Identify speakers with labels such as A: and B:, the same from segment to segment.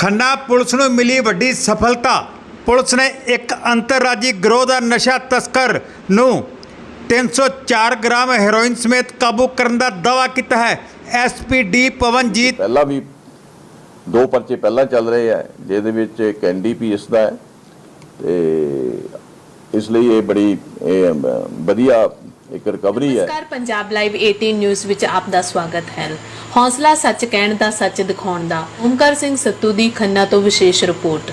A: Khanna police ਨੂੰ ਮਿਲੀ ਵੱਡੀ ਸਫਲਤਾ। ਪੁਲਿਸ ਨੇ ਇੱਕ ਅੰਤਰਰਾਜੀ ਗਰੋਹ ਦਾ ਨਸ਼ਾ ਤਸਕਰ ਨੂੰ 304 ਗ੍ਰਾਮ ਹੈਰੋਇਨ ਸਮੇਤ ਕਾਬੂ ਕਰਨ ਦਾ ਦਾਅਵਾ ਕੀਤਾ ਹੈ। ਐਸਪੀਡੀ ਪਵਨਜੀਤ
B: ਪਹਿਲਾਂ ਵੀ ਦੋ ਪਰਚੇ ਪਹਿਲਾਂ ਚੱਲ ਰਹੇ ਆ, ਜਿਹਦੇ ਵਿੱਚ ਇੱਕ ਐਨਡੀਪੀਐਸ ਦਾ ਹੈ ਤੇ ਇਸ ਲਈ ਇਹ ਬੜੀ ਵਧੀਆ ਇੱਕ ਰਿਕਵਰੀ ਹੈ।
C: ਨਮਸਕਾਰ ਪੰਜਾਬ ਲਾਈਵ 18 ਨਿਊਜ਼ ਵਿੱਚ ਆਪ ਦਾ ਸਵਾਗਤ ਹੈ। ਹੌਸਲਾ ਸੱਚ ਕਹਿਣ ਦਾ ਸੱਚ ਦਿਖਾਉਣ ਦਾ। ਓਮਕਾਰ ਸਿੰਘ ਸੱਤੂ ਦੀ ਖੰਨਾ ਤੋਂ ਵਿਸ਼ੇਸ਼ ਰਿਪੋਰਟ।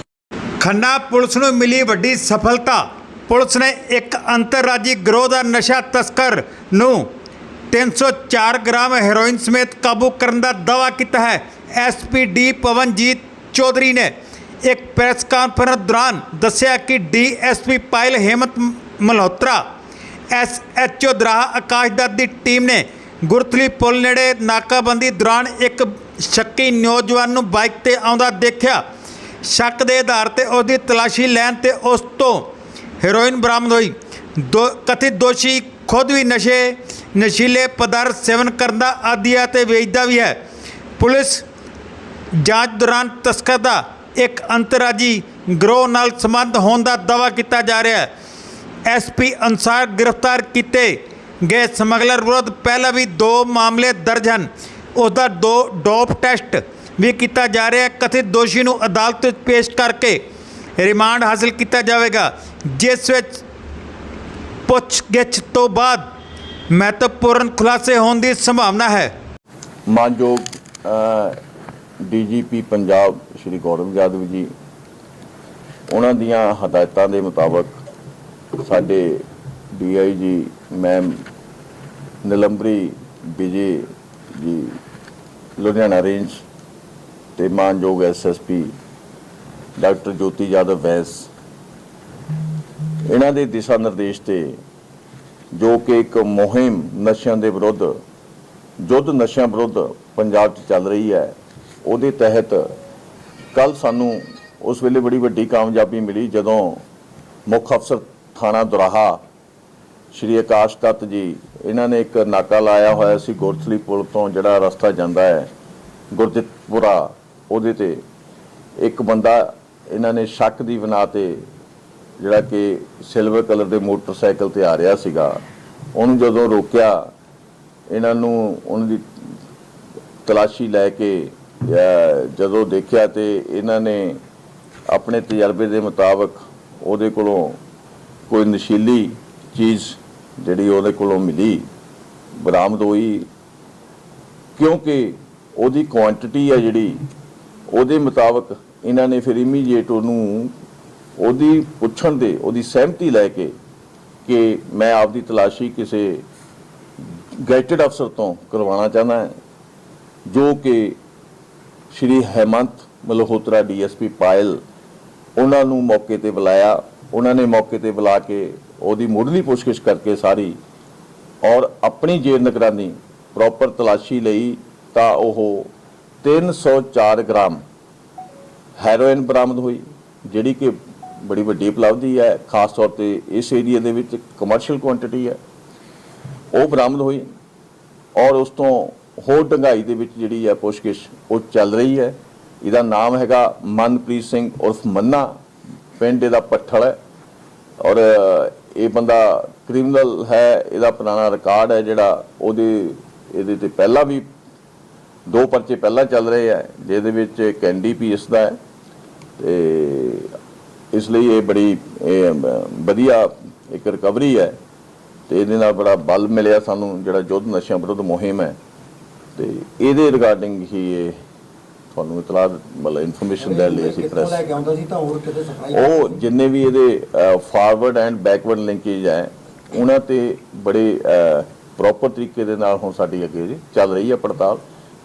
A: ਖੰਨਾ ਪੁਲਿਸ ਨੂੰ ਮਿਲੀ ਵੱਡੀ ਸਫਲਤਾ। ਪੁਲਿਸ ਨੇ ਇੱਕ ਅੰਤਰਰਾਜੀ ਗਰੋਹ ਦਾ ਨਸ਼ਾ ਤਸਕਰ ਨੂੰ 304 ਗ੍ਰਾਮ ਹੈਰੋਇਨ ਸਮੇਤ ਕਾਬੂ ਕਰਨ ਦਾ ਦਾਅਵਾ ਕੀਤਾ ਹੈ। ਐਸਪੀਡੀ ਪਵਨਜੀਤ ਚੌਧਰੀ ਨੇ ਇੱਕ ਪ੍ਰੈਸ ਕਾਨਫਰੰਸ ਦੌਰਾਨ ਦੱਸਿਆ ਕਿ ਡੀਐਸਪੀ ਪਾਇਲ ਹੇਮਤ ਮਲਹੋਤਰਾ ਐਸਐਚਓ ਦਰਾਹ ਆਕਾਸ਼ ਦੱਤ ਦੀ ਟੀਮ ਨੇ ਗੁਰਥਲੀ ਪੁਲ ਨੇੜੇ ਨਾਕਾਬੰਦੀ ਦੌਰਾਨ ਇੱਕ ਸ਼ੱਕੀ ਨੌਜਵਾਨ ਨੂੰ ਬਾਈਕ ਤੇ ਆਉਂਦਾ ਦੇਖਿਆ। ਸ਼ੱਕ ਦੇ ਆਧਾਰ ਤੇ ਉਸ ਦੀ ਤਲਾਸ਼ੀ ਲੈਣ ਤੇ ਉਸ ਤੋਂ ਹੈਰੋਇਨ ਬਰਾਮਦ ਹੋਈ। ਦੋ, ਕਥਿਤ ਦੋਸ਼ੀ ਖੁਦ ਵੀ ਨਸ਼ੇ, ਨਸ਼ੀਲੇ ਪਦਾਰਥ ਸੇਵਨ ਕਰਨ ਦਾ ਆਦੀ ਹੈ ਤੇ ਵੇਚਦਾ ਵੀ ਹੈ। ਪੁਲਿਸ ਜਾਂਚ ਦੌਰਾਨ ਤਸਕਰ ਦਾ ਇੱਕ ਅੰਤਰਰਾਜੀ ਗਰੋਹ ਨਾਲ ਸੰਬੰਧ ਹੋਣ ਦਾ ਦਾਅਵਾ ਕੀਤਾ ਜਾ ਰਿਹਾ ਹੈ। ਐਸਪੀ ਅਨਸਾਰ ਗ੍ਰਿਫਤਾਰ ਕੀਤੇ। ਗਏ ਸਮਗਲਰ ਵਿਰੁੱਧ ਪਹਿਲਾਂ ਵੀ ਦੋ ਮਾਮਲੇ ਦਰਜ ਹਨ। ਉਸ ਦਾ ਦੋ ਡੋਪ ਟੈਸਟ ਵੀ ਕੀਤਾ ਜਾ ਰਿਹਾ ਹੈ। ਕਥਿਤ ਦੋਸ਼ੀ ਨੂੰ ਅਦਾਲਤ ਵਿੱਚ ਪੇਸ਼ ਕਰਕੇ ਰਿਮਾਂਡ ਹਾਸਲ ਕੀਤਾ ਜਾਵੇਗਾ, ਜਿਸ ਵਿੱਚ ਪੁੱਛਗਿੱਛ ਤੋਂ ਬਾਅਦ ਮਹੱਤਵਪੂਰਨ ਖੁਲਾਸੇ ਹੋਣ ਦੀ ਸੰਭਾਵਨਾ ਹੈ।
B: ਮਾਨਯੋਗ ਡੀਜੀਪੀ ਪੰਜਾਬ ਸ਼੍ਰੀ ਗੌਰਵ ਯਾਦਵ ਜੀ, ਉਹਨਾਂ ਦੀਆਂ ਹਦਾਇਤਾਂ ਦੇ ਮੁਤਾਬਕ ਸਾਡੇ ਡੀਆਈਜੀ ਮੈਮ ਨਿਲੰਬਰੀ, ਵਿਜੇ ਜੀ, ਲੁਧਿਆਣਾ ਰੇਂਜ ਤੇ ਮਾਨਯੋਗ ਐਸਐਸਪੀ ਡਾਕਟਰ ਜੋਤੀ ਯਾਦਵ ਵੈਸ। ਇਹਨਾਂ ਦੇ ਦਿਸ਼ਾ ਨਿਰਦੇਸ਼ ਤੇ ਜੋ ਕਿ ਇੱਕ ਮੁਹਿੰਮ ਨਸ਼ਿਆਂ ਦੇ ਵਿਰੁੱਧ ਯੁੱਧ ਨਸ਼ਿਆਂ ਵਿਰੁੱਧ ਪੰਜਾਬ 'ਚ ਚੱਲ ਰਹੀ ਹੈ, ਉਹਦੇ ਤਹਿਤ ਕੱਲ ਸਾਨੂੰ ਉਸ ਵੇਲੇ ਬੜੀ ਵੱਡੀ ਕਾਮਯਾਬੀ ਮਿਲੀ ਜਦੋਂ ਮੁੱਖ ਅਫਸਰ ਥਾਣਾ ਦੁਰਾਹਾ। ਸ਼੍ਰੀ ਆਕਾਸ਼ ਦੱਤ ਜੀ, ਇਹਨਾਂ ਨੇ ਇੱਕ ਨਾਕਾ ਲਾਇਆ ਹੋਇਆ ਸੀ ਗੁਰਥਲੀ ਪੁਲ ਤੋਂ, ਜਿਹੜਾ ਰਸਤਾ ਜਾਂਦਾ ਹੈ ਗੁਰਦਿੱਤਪੁਰਾ ਉਹਦੇ ਤੇ ਇੱਕ ਬੰਦਾ ਇਹਨਾਂ ਨੇ ਸ਼ੱਕ ਦੀ ਬਣਾ ਤੇ ਜਿਹੜਾ ਕਿ ਸਿਲਵਰ ਕਲਰ ਦੇ ਮੋਟਰਸਾਈਕਲ ਤੇ ਆ ਰਿਹਾ ਸੀਗਾ। ਉਹਨੂੰ ਜਦੋਂ ਰੋਕਿਆ, ਇਹਨਾਂ ਨੂੰ ਉਹਨਾਂ ਦੀ ਤਲਾਸ਼ੀ ਲੈ ਕੇ ਜਦੋਂ ਦੇਖਿਆ ਤੇ ਇਹਨਾਂ ਨੇ ਆਪਣੇ ਤਜਰਬੇ ਦੇ ਮੁਤਾਬਕ ਉਹਦੇ ਕੋਲੋਂ ਕੋਈ ਨਸ਼ੀਲੀ ਚੀਜ਼ ਜਿਹੜੀ ਉਹਦੇ ਕੋਲੋਂ ਮਿਲੀ, ਬਰਾਮਦ ਹੋਈ, ਕਿਉਂਕਿ ਉਹਦੀ ਕੁਆਂਟੀਟੀ ਆ ਜਿਹੜੀ, ਉਹਦੇ ਮੁਤਾਬਕ ਇਹਨਾਂ ਨੇ ਫਿਰ ਇਮੀਡੀਏਟ ਉਹਨੂੰ ਉਹਦੀ ਪੁੱਛਣ ਦੇ ਉਹਦੀ ਸਹਿਮਤੀ ਲੈ ਕੇ ਕਿ ਮੈਂ ਆਪਦੀ ਤਲਾਸ਼ੀ ਕਿਸੇ ਗੈਟਡ ਅਫਸਰ ਤੋਂ ਕਰਵਾਉਣਾ ਚਾਹੁੰਦਾ ਹਾਂ, ਜੋ ਕਿ ਸ਼੍ਰੀ ਹੈਮੰਤ ਮਲਹੋਤਰਾ ਡੀਐਸਪੀ ਪਾਇਲ ਉਹਨਾਂ ਨੂੰ ਮੌਕੇ ਤੇ ਬੁਲਾਇਆ। ਉਹਨਾਂ ਨੇ ਮੌਕੇ ਤੇ ਬੁਲਾ ਕੇ ਉਹਦੀ ਮੁੱਢਲੀ ਪੁੱਛਗਿੱਛ ਕਰਕੇ ਸਾਰੀ ਔਰ ਆਪਣੀ ਜੇਬ ਨਿਗਰਾਨੀ ਪ੍ਰੋਪਰ ਤਲਾਸ਼ੀ ਲਈ ਤਾਂ ਉਹ 304 ਗ੍ਰਾਮ ਹੈਰੋਇਨ ਬਰਾਮਦ ਹੋਈ, ਜਿਹੜੀ ਕਿ ਬੜੀ ਵੱਡੀ ਉਪਲਬਧੀ ਹੈ, ਖਾਸ ਤੌਰ ਤੇ ਇਸ ਏਰੀਆ ਦੇ ਵਿੱਚ ਕਮਰਸ਼ੀਅਲ ਕੁਆਂਟੀਟੀ ਹੈ। ਉਹ ਬਰਾਮਦ ਹੋਈ ਔਰ ਉਸ ਤੋਂ ਹੋਰ ਡੰਗਾਈ ਦੇ ਵਿੱਚ ਜਿਹੜੀ ਹੈ ਪੁੱਛਗਿੱਛ ਉਹ ਚੱਲ ਰਹੀ ਹੈ। ਇਹਦਾ ਨਾਮ ਹੈਗਾ ਮਨਪ੍ਰੀਤ ਸਿੰਘ ਉਰਫ ਮੰਨਾ। ਪਿੰਡ ਇਹਦਾ ਪੱਠਲ ਹੈ। ਔਰ ਇਹ ਬੰਦਾ ਕ੍ਰਿਮੀਨਲ ਹੈ, ਇਹਦਾ ਪੁਰਾਣਾ ਰਿਕਾਰਡ ਹੈ ਜਿਹੜਾ ਉਹਦੇ, ਇਹਦੇ ਤੇ ਪਹਿਲਾਂ ਵੀ ਦੋ ਪਰਚੇ ਪਹਿਲਾਂ ਚੱਲ ਰਹੇ ਆ ਜਿਹਦੇ ਵਿੱਚ ਇੱਕ ਐਨਡੀਪੀਐਸ ਦਾ ਹੈ। ਤੇ ਇਸ ਲਈ ਇਹ ਬੜੀ ਵਧੀਆ ਇੱਕ ਰਿਕਵਰੀ ਹੈ। ਤੇ ਇਹਦੇ ਨਾਲ ਬੜਾ ਬਲ ਮਿਲਿਆ ਸਾਨੂੰ, ਜਿਹੜਾ ਯੁੱਧ ਨਸ਼ਿਆਂ ਵਿਰੁੱਧ ਮੁਹਿੰਮ ਹੈ। ਤੇ ਇਹਦੇ ਰਿਗਾਰਡਿੰਗ ਹੀ ਇਹ ਤੁਹਾਨੂੰ ਇਤਲਾਹ ਮਤਲਬ ਇਨਫੋਰਮੇਸ਼ਨ ਦੇ ਲਈ ਅਸੀਂ
D: ਲੈ
B: ਪ੍ਰੈਸ
D: ਕੇ ਆਉਂਦਾ ਸੀ ਤਾਂ ਹੋਰ ਕਿਤੇ ਸਪਲਾਈ
B: ਉਹ ਜਿੰਨੇ ਵੀ ਇਹਦੇ ਫਾਰਵਰਡ ਐਂਡ ਬੈਕਵਰਡ ਲਿੰਕੇਜ ਹੈ ਉਹਨਾਂ ਤੇ ਬੜੇ ਪ੍ਰੋਪਰ ਤਰੀਕੇ ਦੇ ਨਾਲ ਹੁਣ ਸਾਡੀ ਅੱਗੇ ਜੀ ਚੱਲ ਰਹੀ ਹੈ ਪੜਤਾਲ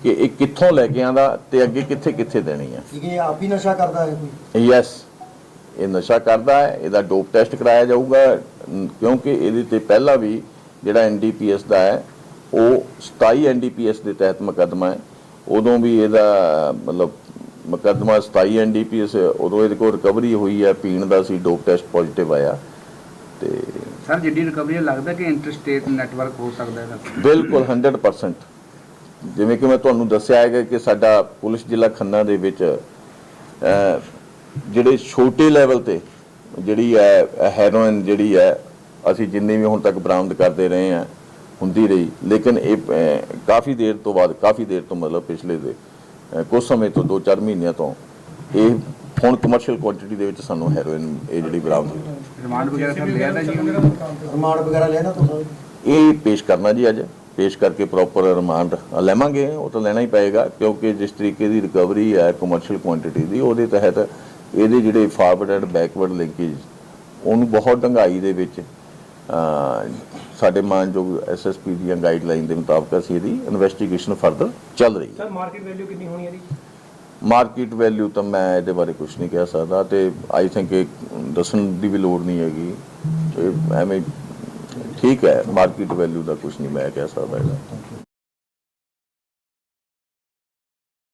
B: ਕਿ ਇਹ ਕਿੱਥੋਂ ਲੈ ਕੇ ਆਂਦਾ ਤੇ ਅੱਗੇ ਕਿੱਥੇ ਕਿੱਥੇ ਦੇਣੀ ਹੈ।
D: ਕਿ ਇਹ ਆਪ ਹੀ ਨਸ਼ਾ ਕਰਦਾ ਹੈ ਕੋਈ?
B: ਯੈਸ ਇਹ ਨਸ਼ਾ ਕਰਦਾ ਹੈ ਇਹਦਾ ਡੋਪ ਟੈਸਟ ਕਰਾਇਆ ਜਾਊਗਾ ਕਿਉਂਕਿ ਇਹਦੇ ਤੇ ਪਹਿਲਾਂ ਵੀ ਜਿਹੜਾ ਐਨਡੀਪੀਐਸ ਦਾ ਹੈ ਉਹ 27 ਐਨਡੀਪੀਐਸ ਦੇ ਤਹਿਤ ਮੁਕੱਦਮਾ ਹੈ ਉਦੋਂ ਵੀ ਇਹਦਾ ਮਤਲਬ ਮੁਕੱਦਮਾ 27 ਐਨਡੀਪੀਐਸ ਉਦੋਂ ਇਹਦੇ ਕੋਲ ਰਿਕਵਰੀ ਹੋਈ ਹੈ ਪੀਣ ਦਾ ਸੀ ਡੋਪ ਟੈਸਟ ਪੋਜ਼ਿਟਿਵ ਆਇਆ। ਤੇ
E: ਸਰ ਜਿੱਡੀ ਰਿਕਵਰੀ ਲੱਗਦਾ ਕਿ ਇੰਟਰਸਟੇਟ ਨੈਟਵਰਕ ਹੋ ਸਕਦਾ ਹੈ
B: ਬਿਲਕੁਲ 100% ਜਿਵੇਂ ਕਿ ਮੈਂ ਤੁਹਾਨੂੰ ਦੱਸਿਆ ਹੈਗਾ ਕਿ ਸਾਡਾ ਪੁਲਿਸ ਜ਼ਿਲ੍ਹਾ ਖੰਨਾ ਦੇ ਵਿੱਚ ਜਿਹੜੇ ਛੋਟੇ ਲੈਵਲ ਤੇ ਜਿਹੜੀ ਹੈ ਹੈਰੋਇਨ ਜਿਹੜੀ ਹੈ ਅਸੀਂ ਜਿੰਨੀ ਵੀ ਹੁਣ ਤੱਕ ਬਰਾਮਦ ਕਰਦੇ ਰਹੇ ਹਾਂ ਹੁੰਦੀ ਰਹੀ। ਲੇਕਿਨ ਇਹ ਕਾਫੀ ਦੇਰ ਤੋਂ ਬਾਅਦ ਕਾਫੀ ਦੇਰ ਤੋਂ ਮਤਲਬ ਪਿਛਲੇ ਦੇ ਕੁਝ ਸਮੇਂ ਤੋਂ 2-4 ਮਹੀਨਿਆਂ ਤੋਂ ਇਹ ਹੁਣ ਕਮਰਸ਼ੀਅਲ ਕੁਆਂਟੀਟੀ ਦੇ ਵਿੱਚ ਸਾਨੂੰ ਹੈਰੋਇਨ ਇਹ ਜਿਹੜੀ ਬਰਾਮਦ ਹੋਈ।
E: ਰਿਮਾਂਡ ਵਗੈਰਾ ਸਰ ਲਿਆ ਤਾਂ ਜੀ ਉਹਨਾਂ
D: ਰਿਮਾਂਡ ਵਗੈਰਾ ਲੈਣਾ ਤੁਸੀਂ
B: ਇਹ ਪੇਸ਼ ਕਰਨਾ ਜੀ ਅੱਜ। ਪੇਸ਼ ਕਰਕੇ ਪ੍ਰੋਪਰ ਰਿਮਾਂਡ ਲੈਵਾਂਗੇ। ਉਹ ਤਾਂ ਲੈਣਾ ਹੀ ਪਏਗਾ ਕਿਉਂਕਿ ਜਿਸ ਤਰੀਕੇ ਦੀ ਰਿਕਵਰੀ ਹੈ ਕਮਰਸ਼ੀਅਲ ਕੁਆਂਟੀਟੀ ਦੀ ਉਹਦੇ ਤਹਿਤ ਇਹਦੇ ਜਿਹੜੇ ਫਾਰਵਰਡ ਐਂਡ ਬੈਕਵਰਡ ਲਿੰਕੇਜ ਉਹਨੂੰ ਬਹੁਤ ਡੰਗਾਈ ਦੇ ਵਿੱਚ ਸਾਡੇ ਮਾਨਯੋਗ ਐਸਐਸਪੀ ਦੀਆਂ ਗਾਈਡਲਾਈਨ ਦੇ ਮੁਤਾਬਕ ਅਸੀਂ ਇਹਦੀ ਇਨਵੈਸਟੀਗੇਸ਼ਨ ਫਰਦਰ ਚੱਲ ਰਹੀ ਹੈ।
F: ਸਰ ਮਾਰਕੀਟ ਵੈਲਿਊ ਕਿੰਨੀ ਹੋਣੀ ਹੈ ਜੀ
B: ਮਾਰਕੀਟ ਵੈਲਿਊ ਤਾਂ ਮੈਂ ਇਹਦੇ ਬਾਰੇ ਕੁਝ ਨਹੀਂ ਕਹਿ ਸਕਦਾ ਤੇ ਆਈ ਥਿੰਕ ਇਹ ਦੱਸਣ ਦੀ ਵੀ ਲੋੜ ਨਹੀਂ ਹੈਗੀ। ਇਹ ਐਵੇਂ ਠੀਕ ਹੈ ਮਾਰਕੀਟ ਵੈਲਿਊ ਦਾ ਕੁਝ ਨਹੀਂ ਮੈਂ ਕਹਿ ਸਕਦਾ ਇਹਦਾ।